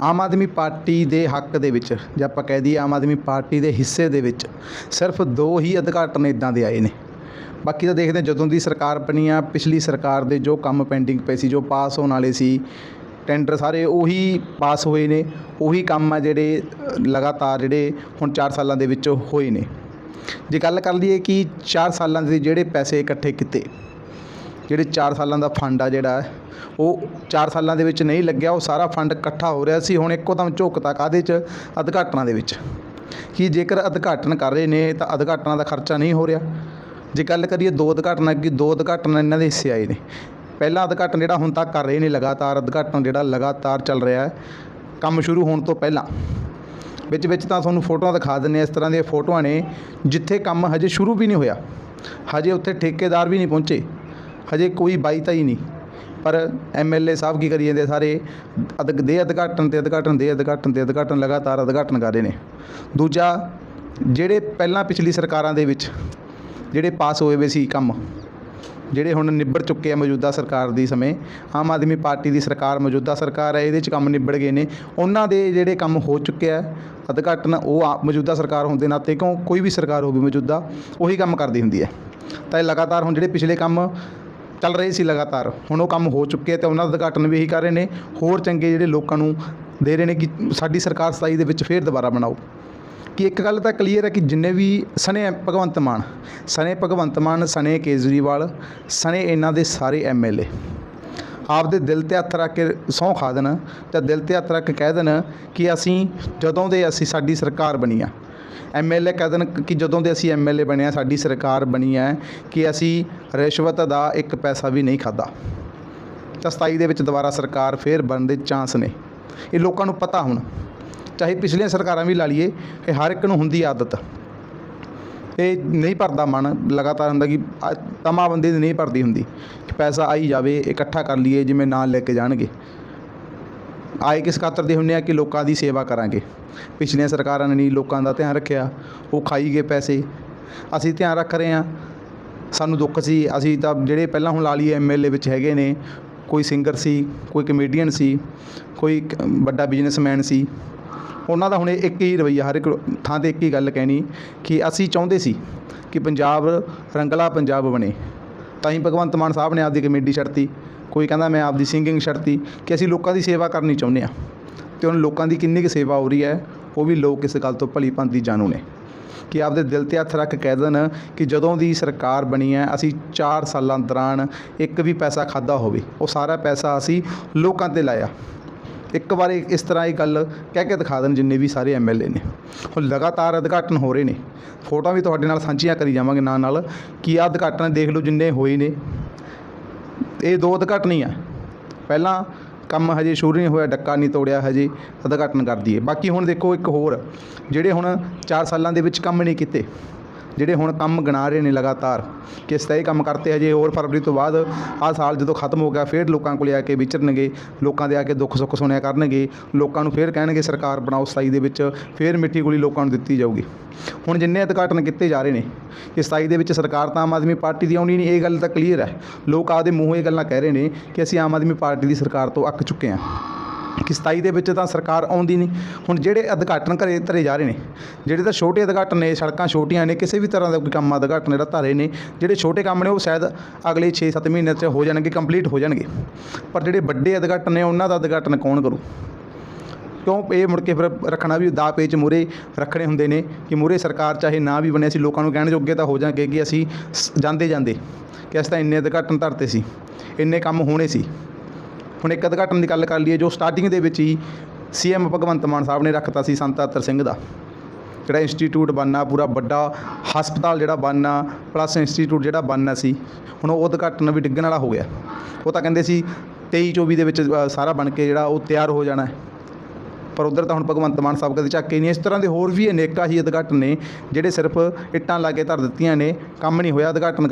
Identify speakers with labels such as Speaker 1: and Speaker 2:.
Speaker 1: Aam Aadmi party ਦੇ ਹੱਕ ਦੇ ਵਿੱਚ, ਜੇ ਆਪਾਂ ਕਹਿ ਦਈਏ ਆਮ ਆਦਮੀ ਪਾਰਟੀ ਦੇ ਹਿੱਸੇ ਦੇ ਵਿੱਚ, ਸਿਰਫ ਦੋ ਹੀ ਉਦਘਾਟਨ ਇਦਾਂ ਦੇ ਆਏ ਨੇ। ਬਾਕੀ ਤਾਂ ਦੇਖਦੇ ਜਦੋਂ ਦੀ ਸਰਕਾਰ ਬਣੀ ਆ, ਪਿਛਲੀ ਸਰਕਾਰ ਦੇ ਜੋ ਕੰਮ ਪੈਂਡਿੰਗ ਪਏ ਸੀ, ਜੋ ਪਾਸ ਹੋਣ ਵਾਲੇ ਸੀ, ਟੈਂਡਰ ਸਾਰੇ ਉਹੀ ਪਾਸ ਹੋਏ ਨੇ, ਉਹੀ ਕੰਮ ਆ ਜਿਹੜੇ ਲਗਾਤਾਰ ਜਿਹੜੇ ਹੁਣ 4 ਸਾਲਾਂ ਦੇ ਵਿੱਚ ਹੋਏ ਨੇ। ਜੇ ਗੱਲ ਕਰ ਲਈਏ ਕਿ 4 ਸਾਲਾਂ ਦੇ ਜਿਹੜੇ ਪੈਸੇ ਇਕੱਠੇ ਕੀਤੇ, ਜਿਹੜੇ 4 ਸਾਲਾਂ ਦਾ ਫੰਡ ਆ ਜਿਹੜਾ ਉਹ 4 ਸਾਲਾਂ ਦੇ ਵਿੱਚ ਨਹੀਂ ਲੱਗਿਆ, ਉਹ ਸਾਰਾ ਫੰਡ ਇਕੱਠਾ ਹੋ ਰਿਹਾ ਸੀ। ਹੁਣ ਇੱਕੋ ਦਮ ਝੁਕਤਾ ਕਾਹਦੇ 'ਚ? ਉਦਘਾਟਨਾਂ ਦੇ ਵਿੱਚ। ਕਿ ਜੇਕਰ ਉਦਘਾਟਨ ਕਰ ਰਹੇ ਨੇ, ਤਾਂ ਉਦਘਾਟਨਾਂ ਦਾ ਖਰਚਾ ਨਹੀਂ ਹੋ ਰਿਹਾ। ਜੇ ਗੱਲ ਕਰੀਏ ਦੋ ਉਦਘਾਟਨਾਂ ਕਿ ਦੋ ਉਦਘਾਟਨ ਇਹਨਾਂ ਦੇ ਹਿੱਸੇ ਆਏ ਨੇ। ਪਹਿਲਾ ਉਦਘਾਟਨ ਜਿਹੜਾ ਹੁਣ ਤੱਕ ਕਰ ਰਹੇ ਨੇ ਲਗਾਤਾਰ ਉਦਘਾਟਨ ਜਿਹੜਾ ਲਗਾਤਾਰ ਚੱਲ ਰਿਹਾ ਹੈ, ਕੰਮ ਸ਼ੁਰੂ ਹੋਣ ਤੋਂ ਪਹਿਲਾਂ। ਵਿੱਚ ਵਿੱਚ ਤਾਂ ਤੁਹਾਨੂੰ ਫੋਟੋਆਂ ਦਿਖਾ ਦਿੰਨੇ ਇਸ ਤਰ੍ਹਾਂ ਦੀਆਂ ਫੋਟੋਆਂ ਨੇ, ਜਿੱਥੇ ਕੰਮ ਹਜੇ ਸ਼ੁਰੂ ਵੀ ਨਹੀਂ ਹੋਇਆ। ਹਜੇ ਉੱਥੇ ਠੇਕੇਦਾਰ ਵੀ ਨਹੀਂ ਪਹੁੰਚੇ। ਹਜੇ ਕੋਈ ਬਾਈ ਤਾਂ ਹੀ ਨਹੀਂ। ਪਰ ਐਮਐਲਏ ਸਾਹਿਬ ਕੀ ਕਰੀ ਜਾਂਦੇ ਸਾਰੇ? ਅਦਕ ਦੇ ਉਦਘਾਟਨ ਤੇ ਉਦਘਾਟਨ, ਦੇ ਉਦਘਾਟਨ ਤੇ ਉਦਘਾਟਨ ਲਗਾਤਾਰ ਉਦਘਾਟਨ ਕਰ ਰਹੇ ਨੇ। ਦੂਜਾ, ਜਿਹੜੇ ਪਹਿਲਾਂ ਪਿਛਲੀ ਸਰਕਾਰਾਂ ਦੇ ਵਿੱਚ ਜਿਹੜੇ ਪਾਸ ਹੋਏ ਹੋਏ ਸੀ ਕੰਮ, ਜਿਹੜੇ ਹੁਣ ਨਿਬੜ ਚੁੱਕੇ ਆ ਮੌਜੂਦਾ ਸਰਕਾਰ ਦੀ ਸਮੇਂ, ਆਮ ਆਦਮੀ ਪਾਰਟੀ ਦੀ ਸਰਕਾਰ ਮੌਜੂਦਾ ਸਰਕਾਰ ਹੈ ਇਹਦੇ 'ਚ ਕੰਮ ਨਿਬੜ ਗਏ ਨੇ। ਉਹਨਾਂ ਦੇ ਜਿਹੜੇ ਕੰਮ ਹੋ ਚੁੱਕੇ ਆ, ਉਦਘਾਟਨ ਉਹ ਆ- ਮੌਜੂਦਾ ਸਰਕਾਰ ਹੁੰਦੇ ਨਾਤੇ ਕਿਉਂ ਕੋਈ ਵੀ ਸਰਕਾਰ ਹੋਵੇ ਮੌਜੂਦਾ, ਉਹੀ ਕੰਮ ਕਰਦੀ ਹੁੰਦੀ ਹੈ। ਤਾਂ ਇਹ ਲਗਾਤਾਰ ਹੁਣ ਜਿਹੜੇ ਪਿਛਲੇ ਕੰਮ ਚੱਲ ਰਹੇ ਸੀ ਲਗਾਤਾਰ। ਹੁਣ ਉਹ ਕੰਮ ਹੋ ਚੁੱਕੇ ਆ ਤੇ ਉਹਨਾਂ ਦਾ ਉਦਘਾਟਨ ਵੀ ਇਹੀ ਕਰ ਰਹੇ ਨੇ। ਹੋਰ ਚੰਗੇ ਜਿਹੜੇ ਲੋਕਾਂ ਨੂੰ ਦੇ ਰਹੇ ਨੇ ਕਿ ਸਾਡੀ ਸਰਕਾਰ ਸਤਾਈ ਦੇ ਵਿੱਚ ਫੇਰ ਦੁਬਾਰਾ ਬਣਾਓ। ਕਿ ਇੱਕ ਗੱਲ ਤਾਂ ਕਲੀਅਰ ਹੈ ਕਿ ਜਿੰਨੇ ਵੀ ਸਣੇ ਭਗਵੰਤ ਮਾਨ, ਸਣੇ ਭਗਵੰਤ ਮਾਨ, ਸਣੇ ਕੇਜਰੀਵਾਲ, ਸਣੇ ਇਹਨਾਂ ਦੇ ਸਾਰੇ ਐਮਐਲਏ ਆਪਦੇ ਦਿਲ ਤੇ ਹੱਥ ਰੱਖ ਕੇ ਸਹੁੰ ਖਾ ਦੇਣ ਤੇ ਦਿਲ ਤੇ ਹੱਥ ਰੱਖ ਕੇ ਕਹਿ ਦੇਣ ਕਿ ਅਸੀਂ ਜਦੋਂ ਦੇ ਅਸੀਂ ਸਾਡੀ ਸਰਕਾਰ ਬਣੀ ਆ। ਐਮਐਲਏ ਕਹਿ ਦੇਣ ਕਿ ਜਦੋਂ ਦੇ ਅਸੀਂ ਐਮਐਲਏ ਬਣੇ ਆ, ਸਾਡੀ ਸਰਕਾਰ ਬਣੀ ਹੈ ਕਿ ਅਸੀਂ ਰਿਸ਼ਵਤ ਦਾ ਇੱਕ ਪੈਸਾ ਵੀ ਨਹੀਂ ਖਾਦਾ ਤਾਂ 27 ਦੇ ਵਿੱਚ ਦੁਬਾਰਾ ਸਰਕਾਰ ਫੇਰ ਬਣਨ ਦੇ ਚਾਂਸ ਨੇ। ਇਹ ਲੋਕਾਂ ਨੂੰ ਪਤਾ ਹੁਣ। ਚਾਹੇ ਪਿਛਲੀਆਂ ਸਰਕਾਰਾਂ ਵੀ ਲਾ ਲਈਏ, ਇਹ ਹਰ ਇੱਕ ਨੂੰ ਹੁੰਦੀ ਆਦਤ। ਇਹ ਨਹੀਂ ਭਰਦਾ ਮਨ, ਲਗਾਤਾਰ ਹੁੰਦਾ ਕਿ ਆ- ਤਮਾ ਬੰਦੇ ਦੀ ਨਹੀਂ ਭਰਦੀ ਹੁੰਦੀ ਕਿ ਪੈਸਾ ਆਈ ਜਾਵੇ, ਇਕੱਠਾ ਕਰ ਲਈਏ, ਜਿਵੇਂ ਨਾਲ ਲੈ ਕੇ ਜਾਣਗੇ। ਆਏ ਕਿਸ ਖਾਤਰ ਦੇ ਹੁੰਦੇ ਆ ਕਿ ਲੋਕਾਂ ਦੀ ਸੇਵਾ ਕਰਾਂਗੇ? ਪਿਛਲੀਆਂ ਸਰਕਾਰਾਂ ਨੇ ਨਹੀਂ ਲੋਕਾਂ ਦਾ ਧਿਆਨ ਰੱਖਿਆ, ਉਹ ਖਾਈ ਗਏ ਪੈਸੇ। ਅਸੀਂ ਧਿਆਨ ਰੱਖ ਰਹੇ ਹਾਂ। ਸਾਨੂੰ ਦੁੱਖ ਸੀ। ਅਸੀਂ ਤਾਂ ਜਿਹੜੇ ਪਹਿਲਾਂ ਹੁਣ ਲਾ ਲਈਏ ਐਮਐਲਏ ਵਿੱਚ ਹੈਗੇ ਨੇ, ਕੋਈ ਸਿੰਗਰ ਸੀ, ਕੋਈ ਕਮੇਡੀਅਨ ਸੀ, ਕੋਈ ਵੱਡਾ ਬਿਜ਼ਨਸਮੈਨ ਸੀ, ਉਹਨਾਂ ਦਾ ਹੁਣ ਇੱਕ ਹੀ ਰਵੱਈਆ, ਹਰ ਇੱਕ ਥਾਂ ਤੇ ਇੱਕ ਹੀ ਗੱਲ ਕਹਿਣੀ ਕਿ ਅਸੀਂ ਚਾਹੁੰਦੇ ਸੀ ਕਿ ਪੰਜਾਬ ਰੰਗਲਾ ਪੰਜਾਬ ਬਣੇ। ਤਾਂ ਹੀ ਭਗਵੰਤ ਮਾਨ ਸਾਹਿਬ ਨੇ ਆਪਦੀ ਕਮੇਡੀ ਛੱਡਤੀ। ਕੋਈ ਕਹਿੰਦਾ ਮੈਂ ਆਪਦੀ ਸਿੰਗਿੰਗ ਛੱਡਤੀ, ਕਿ ਅਸੀਂ ਲੋਕਾਂ ਦੀ ਸੇਵਾ ਕਰਨੀ ਚਾਹੁੰਦੇ ਆ ਤੇ ਹੁਣ ਲੋਕਾਂ ਦੀ ਕਿੰਨੀ ਕੁ ਸੇਵਾ ਹੋ ਰਹੀ ਹੈ, ਉਹ ਵੀ ਲੋਕ ਇਸ ਗੱਲ ਤੋਂ ਭਲੀ ਭਾਂਤੀ ਜਾਣੂ ਨੇ। ਕਿ ਆਪਦੇ ਦਿਲ ਤੇ ਹੱਥ ਰੱਖ ਕਹਿ ਦੇਣ ਕਿ ਜਦੋਂ ਦੀ ਸਰਕਾਰ ਬਣੀ ਹੈ, ਅਸੀਂ 4 ਸਾਲਾਂ ਦੌਰਾਨ ਇੱਕ ਵੀ ਪੈਸਾ ਖਾਦਾ ਹੋਵੇ, ਉਹ ਸਾਰਾ ਪੈਸਾ ਅਸੀਂ ਲੋਕਾਂ ਤੇ ਲਾਇਆ। ਇੱਕ ਵਾਰੀ ਇਸ ਤਰ੍ਹਾਂ ਇਹ ਗੱਲ ਕਹਿ ਕੇ ਦਿਖਾ ਦੇਣ ਜਿੰਨੇ ਵੀ ਸਾਰੇ ਐਮਐਲਏ ਨੇ। ਉਹ ਲਗਾਤਾਰ ਉਦਘਾਟਨ ਹੋ ਰਹੇ ਨੇ। ਫੋਟੋਆਂ ਵੀ ਤੁਹਾਡੇ ਨਾਲ ਸਾਂਝੀਆਂ ਕਰੀ ਜਾਵਾਂਗੇ ਨਾਲ ਨਾਲ ਕਿ ਆਹ ਉਦਘਾਟਨ ਦੇਖ ਲਓ ਜਿੰਨੇ ਹੋਏ ਨੇ। ਇਹ ਦੋ ਉਦਘਾਟਨੀ ਆ। ਪਹਿਲਾਂ ਕੰਮ ਹਜੇ ਸ਼ੁਰੂ ਨਹੀਂ ਹੋਇਆ, ਡੱਕਾ ਨਹੀਂ ਤੋੜਿਆ ਹਜੇ ਉਦਘਾਟਨ ਕਰ ਦਈਏ। ਬਾਕੀ ਹੁਣ ਦੇਖੋ ਇੱਕ ਹੋਰ, ਜਿਹੜੇ ਹੁਣ 4 ਸਾਲਾਂ ਦੇ ਵਿੱਚ ਕੰਮ ਨਹੀਂ ਕੀਤੇ ਜਿਹੜੇ ਹੁਣ ਕੰਮ ਗਿਣਾ ਰਹੇ ਨੇ ਲਗਾਤਾਰ ਕਿਸ ਤਰ੍ਹਾਂ ਇਹ ਕੰਮ ਕਰਤੇ ਹਜੇ ਹੋਰ ਫਰਵਰੀ ਤੋਂ ਬਾਅਦ ਆਹ ਸਾਲ ਜਦੋਂ ਖਤਮ ਹੋ ਗਿਆ, ਫਿਰ ਲੋਕਾਂ ਕੋਲੇ ਆ ਕੇ ਵਿਚਰਨਗੇ, ਲੋਕਾਂ ਦੇ ਆ ਕੇ ਦੁੱਖ ਸੁੱਖ ਸੁਣਿਆ ਕਰਨਗੇ, ਲੋਕਾਂ ਨੂੰ ਫਿਰ ਕਹਿਣਗੇ ਸਰਕਾਰ ਬਣਾਓ ਸਤਾਈ ਦੇ ਵਿੱਚ, ਫਿਰ ਮਿੱਠੀ ਗੋਲੀ ਲੋਕਾਂ ਨੂੰ ਦਿੱਤੀ ਜਾਊਗੀ। ਹੁਣ ਜਿੰਨੇ ਉਦਘਾਟਨ ਕੀਤੇ ਜਾ ਰਹੇ ਨੇ, ਕਿ ਸਤਾਈ ਦੇ ਵਿੱਚ ਸਰਕਾਰ ਤਾਂ ਆਮ ਆਦਮੀ ਪਾਰਟੀ ਦੀ ਆਉਣੀ ਨਹੀਂ, ਇਹ ਗੱਲ ਤਾਂ ਕਲੀਅਰ ਹੈ। ਲੋਕ ਆਪਦੇ ਮੂੰਹੋਂ ਇਹ ਗੱਲਾਂ ਕਹਿ ਰਹੇ ਨੇ ਕਿ ਅਸੀਂ ਆਮ ਆਦਮੀ ਪਾਰਟੀ ਦੀ ਸਰਕਾਰ ਤੋਂ ਅੱਕ ਚੁੱਕੇ ਹਾਂ। ਕਿ 27 ਦੇ ਵਿੱਚ ਤਾਂ ਸਰਕਾਰ ਆਉਂਦੀ ਨਹੀਂ। ਹੁਣ ਜਿਹੜੇ ਉਦਘਾਟਨ ਘਰੇ ਧਰੇ ਜਾ ਰਹੇ ਨੇ, ਜਿਹੜੇ ਤਾਂ ਛੋਟੇ ਉਦਘਾਟਨ ਨੇ, ਸੜਕਾਂ ਛੋਟੀਆਂ ਨੇ, ਕਿਸੇ ਵੀ ਤਰ੍ਹਾਂ ਦਾ ਕੋਈ ਕੰਮ ਉਦਘਾਟਨ ਜਿਹੜਾ ਧਰੇ ਨੇ, ਜਿਹੜੇ ਛੋਟੇ ਕੰਮ ਨੇ ਉਹ ਸ਼ਾਇਦ ਅਗਲੇ 6-7 ਮਹੀਨੇ 'ਚ ਹੋ ਜਾਣਗੇ ਕੰਪਲੀਟ ਹੋ ਜਾਣਗੇ। ਪਰ ਜਿਹੜੇ ਵੱਡੇ ਉਦਘਾਟਨ ਨੇ, ਉਹਨਾਂ ਦਾ ਉਦਘਾਟਨ ਕੌਣ ਕਰੂ? ਕਿਉਂ ਇਹ ਮੁੜ ਕੇ ਫਿਰ ਰੱਖਣਾ ਵੀ ਦਾ ਪੇਚ ਮੂਰੇ ਰੱਖਣੇ ਹੁੰਦੇ ਨੇ ਕਿ ਮੂਰੇ ਸਰਕਾਰ ਚਾਹੇ ਨਾ ਵੀ ਬਣੇ, ਅਸੀਂ ਲੋਕਾਂ ਨੂੰ ਕਹਿਣ ਜੋਗੇ ਤਾਂ ਹੋ ਜਾਣਗੇ ਕਿ ਅਸੀਂ ਸ- ਜਾਂਦੇ ਜਾਂਦੇ ਕਿ ਅਸੀਂ ਤਾਂ ਇੰਨੇ ਉਦਘਾਟਨ ਧਰਤੇ ਸੀ, ਇੰਨੇ ਕੰਮ ਹੋਣੇ ਸੀ। ਹੁਣ ਇੱਕ ਉਦਘਾਟਨ ਦੀ ਗੱਲ ਕਰ ਲਈਏ, ਜੋ ਸਟਾਰਟਿੰਗ ਦੇ ਵਿੱਚ ਹੀ ਸੀਐਮ ਭਗਵੰਤ ਮਾਨ ਸਾਹਿਬ ਨੇ ਰੱਖਤਾ ਸੀ ਸੰਤ ਅਤਰ ਸਿੰਘ ਦਾ। ਜਿਹੜਾ ਇੰਸਟੀਚਿਊਟ ਬਣਨਾ, ਪੂਰਾ ਵੱਡਾ ਹਸਪਤਾਲ ਜਿਹੜਾ ਬਣਨਾ ਪਲੱਸ ਇੰਸਟੀਚਿਊਟ ਜਿਹੜਾ ਬਣਨਾ ਸੀ, ਹੁਣ ਉਹ ਉਦਘਾਟਨ ਵੀ ਡਿੱਗਣ ਵਾਲਾ ਹੋ ਗਿਆ। ਉਹ ਤਾਂ ਕਹਿੰਦੇ ਸੀ 23 24 ਦੇ ਵਿੱਚ ਸਾਰਾ ਬਣ ਕੇ ਜਿਹੜਾ ਉਹ ਤਿਆਰ ਹੋ ਜਾਣਾ ਪਰ ਉਧਰ ਤਾਂ ਹੁਣ ਭਗਵੰਤ ਮਾਨ ਸਾਹਿਬ ਕਦੇ ਝਾਕੇ ਨਹੀਂ, ਇਸ ਤਰ੍ਹਾਂ ਦੇ ਹੋਰ ਵੀ ਅਨੇਕਾਂ ਹੀ ਉਦਘਾਟਨ ਨੇ, ਜਿਹੜੇ ਸਿਰਫ ਇੱਟਾਂ ਲਾ ਕੇ ਧਰ ਦਿੱਤੀਆਂ ਨੇ, ਕੰਮ ਨਹੀਂ ਹੋਇਆ ਉਦਘਾਟਨ